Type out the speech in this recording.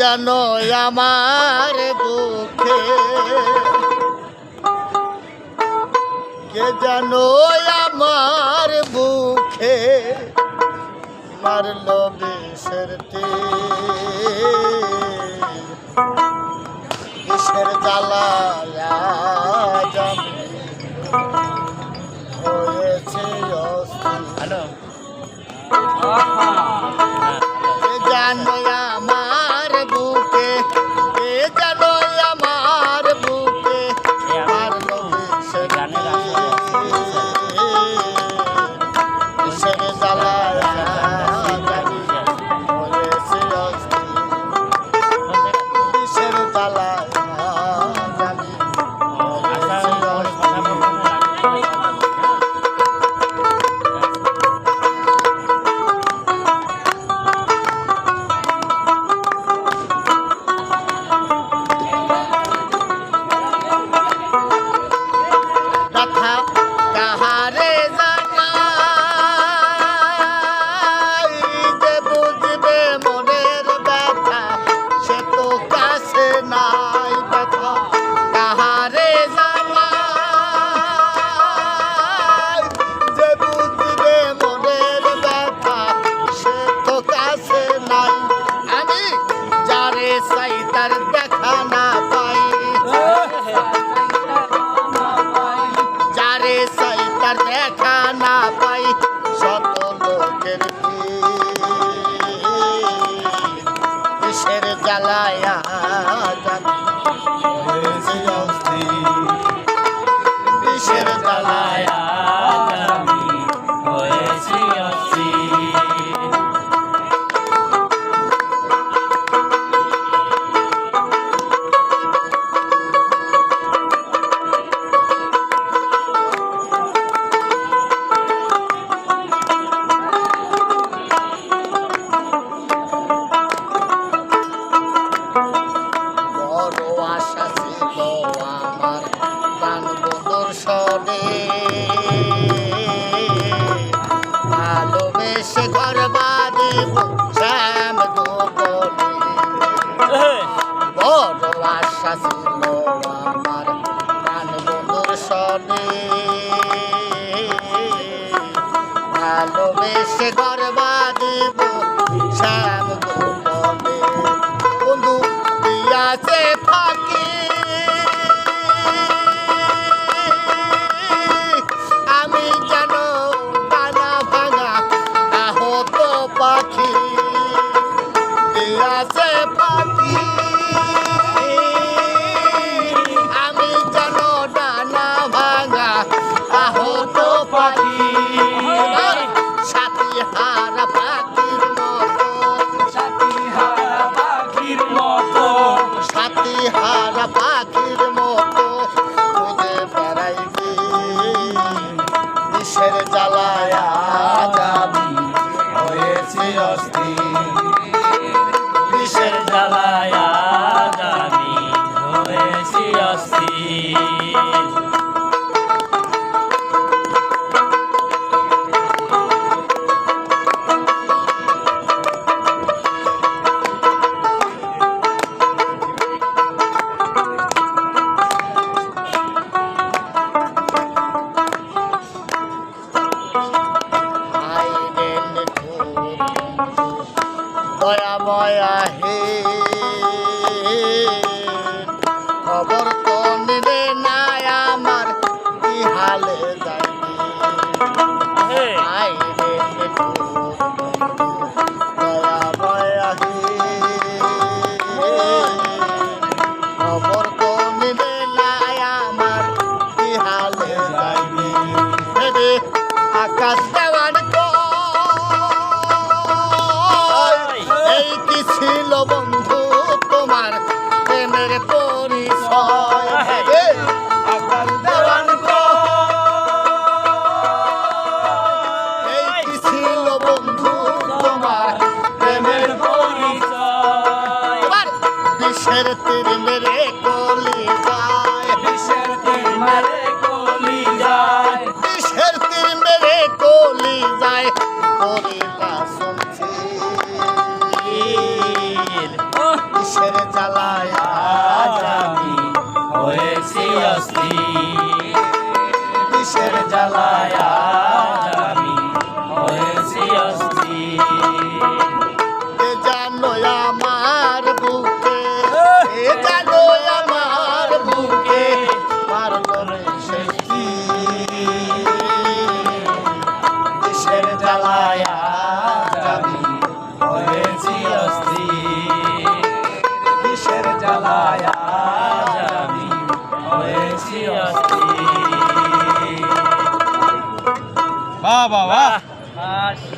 জানো আমার দুঃখে কে জানো আমার বুকে মারলো বিষের বিষের জ্বালায়া হ্যালো। জানো আমার বুকে এ জানো আমার বুকে আমার সে গানে সে জ্বালা জ্বালা Hare এসে ঘর বাঁধিব শ্যাম বড় আশা ছিল আমার প্রাণ বন্ধুর সনে ভালোবেসে ঘর বাঁধিব শ্যাম বন্ধু দিয়াছে থাকি Pat. বিষের তীর মেরে কলি যায়। বিষের তীর মেরে কলি যায়। বিষের তীর মেরে কলি যায়। কলি ーは。あ、し。